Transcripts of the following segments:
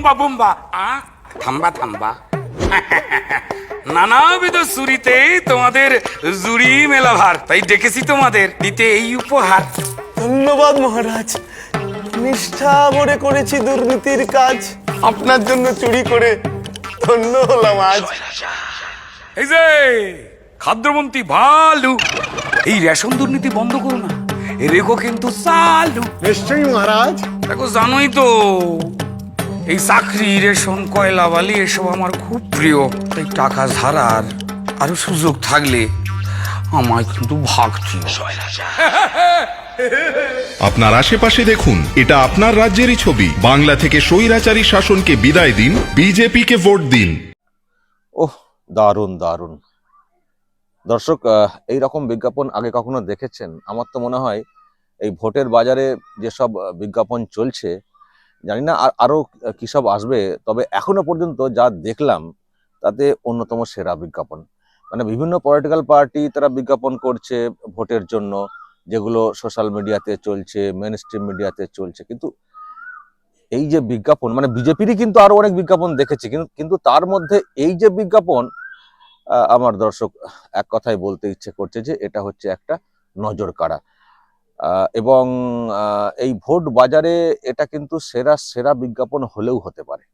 বুম্বা বুম্বা। আ থাম্বা থাম্বা। নানাবিধ চুরিতে তোমাদের জুড়ি মেলা ভার তাই ডেকেছি তোমাদের দিতে এই উপহার। ধন্যবাদ মহারাজ। নিষ্ঠা ভরে করেছি দুর্নীতির কাজ। আপনার জন্য চুরি করে ধন্য হলাম আজ। এই যে খাদ্যমন্ত্রী ভালু এই রেশন দুর্নীতি বন্ধ করো না রেখো কিন্তু চালু। নিশ্চয়ই মহারাজ। দেখো জানোই তো এই চাকরি রেশন কয়লা বালি এসব আমার খুব প্রিয়। তাই টাকা ধারার আরও সুযোগ থাকলে আমায় কিন্তু ভাগ দিও। আপনার আশেপাশে দেখুন এটা আপনার রাজ্যেরই ছবি। বাংলা থেকে স্বৈরাচারী শাসনকে বিদায় দিন বিজেপিকে ভোট দিন। ওহ দারুণ দারুণ। দর্শক এই রকম বিজ্ঞাপন আগে কখনো দেখেছেন? আমার তো মনে হয় এই ভোটের বাজারে যেসব বিজ্ঞাপন চলছে জানি না, আর আরও কি সব আসবে, তবে এখনও পর্যন্ত যা দেখলাম, তাতে অন্যতম সেরা বিজ্ঞাপন। মানে বিভিন্ন পলিটিক্যাল পার্টি তারা বিজ্ঞাপন করছে ভোটের জন্য, যেগুলো সোশ্যাল মিডিয়াতে চলছে মেন স্ট্রিম মিডিয়াতে চলছে, কিন্তু এই যে বিজ্ঞাপন মানে বিজেপিরই কিন্তু আরও অনেক বিজ্ঞাপন দেখেছি, কিন্তু কিন্তু তার মধ্যে এই যে বিজ্ঞাপন আমার দর্শক এক কথায় বলতে ইচ্ছে করছে যে এটা হচ্ছে একটা নজর কাড়া এবং এই ভোট বাজারে এটা কিন্তু সেরা সেরা বিজ্ঞাপন হলেও হতে পারে।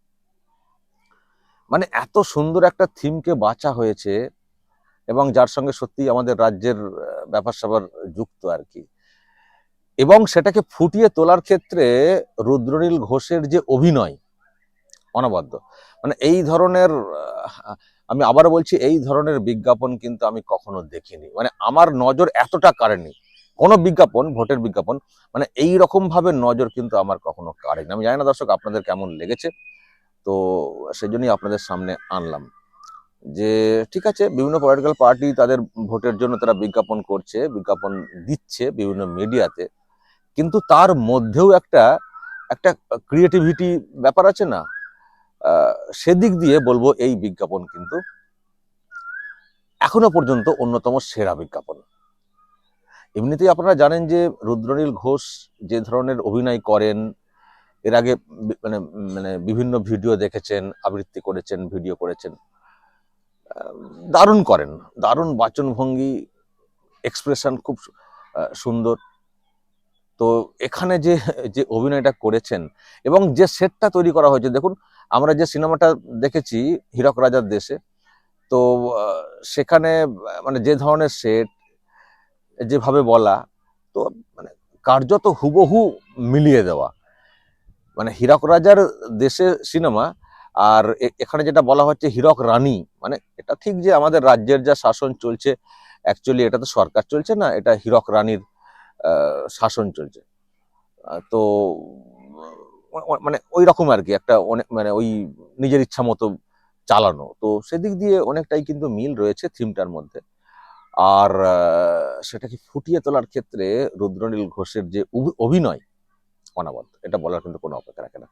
মানে এত সুন্দর একটা থিমকে বাঁচা হয়েছে এবং যার সঙ্গে সত্যি আমাদের রাজ্যের ব্যাপার স্যাপার যুক্ত আর কি। এবং সেটাকে ফুটিয়ে তোলার ক্ষেত্রে রুদ্রনীল ঘোষের যে অভিনয় অনবদ্য মানে এই ধরনের আমি আবার বলছি এই ধরনের বিজ্ঞাপন কিন্তু আমি কখনো দেখিনি। মানে আমার নজর এতটা কাড়েনি কোনো বিজ্ঞাপন, ভোটের বিজ্ঞাপন মানে এই রকম ভাবে নজর কিন্তু আমার কখনো কাড়েনি। আমি জানি না দর্শক আপনাদের কেমন লেগেছে। তো সেই জন্যই আপনাদের সামনে আনলাম। যে ঠিক আছে, বিভিন্ন পলিটিক্যাল পার্টি তাদের ভোটের জন্য তারা বিজ্ঞাপন করছে, বিজ্ঞাপন দিচ্ছে বিভিন্ন মিডিয়াতে কিন্তু তার মধ্যেও একটা একটা ক্রিয়েটিভিটি ব্যাপার আছে না? সেদিক দিয়ে বলব এই বিজ্ঞাপন কিন্তু এখনও পর্যন্ত অন্যতম সেরা বিজ্ঞাপন। এমনিতেই আপনারা জানেন যে রুদ্রনীল ঘোষ যে ধরনের অভিনয় করেন, এর আগে মানে মানে বিভিন্ন ভিডিও দেখেছেন, আবৃত্তি করেছেন, ভিডিও করেছেন দারুণ করেন। দারুণ বাচনভঙ্গি, এক্সপ্রেশন খুব সুন্দর। তো এখানে যে যে অভিনয়টা করেছেন এবং যে সেটটা তৈরি করা হয়েছে, দেখুন, আমরা যে সিনেমাটা দেখেছি, হীরক রাজার দেশে, তো সেখানে মানে যে ধরনের সেট যেভাবে বলা, তো মানে কার্যত হুবহু মিলিয়ে দেওয়া। মানে হীরক রাজার দেশে সিনেমা আর এখানে যেটা বলা হচ্ছে হীরক রানী মানে এটা ঠিক যে আমাদের রাজ্যের যা শাসন চলছে অ্যাকচুয়ালি এটা তো সরকার চলছে না, এটা হীরক রানীর শাসন চলছে। তো মানে ওই রকম আর কি, একটা অনেক মানে ওই নিজের ইচ্ছা মতো চালানো। তো সেদিক দিয়ে অনেকটাই কিন্তু মিল রয়েছে থিমটার মধ্যে। আর সেটাকে ফুটিয়ে তোলার ক্ষেত্রে রুদ্রনীল ঘোষের যে অভি- অভিনয় অনাবদ্ধ এটা বলার কিন্তু কোনো অপেক্ষা রাখে না।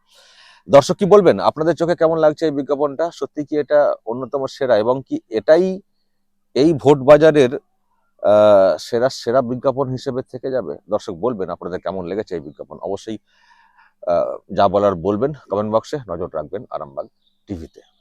দর্শক কি বলবেন? আপনাদের চোখে কেমন লাগছে এই বিজ্ঞাপনটা? সত্যি কি এটা অন্যতম সেরা এবং কি এটাই এই ভোট বাজারের সেরা সেরা বিজ্ঞাপন হিসেবে থেকে যাবে? দর্শক বলবেন আপনাদের কেমন লেগেছে এই বিজ্ঞাপন? অবশ্যই যা বলার বলবেন কমেন্ট বক্সে নজর রাখবেন আরামবাগ টিভিতে।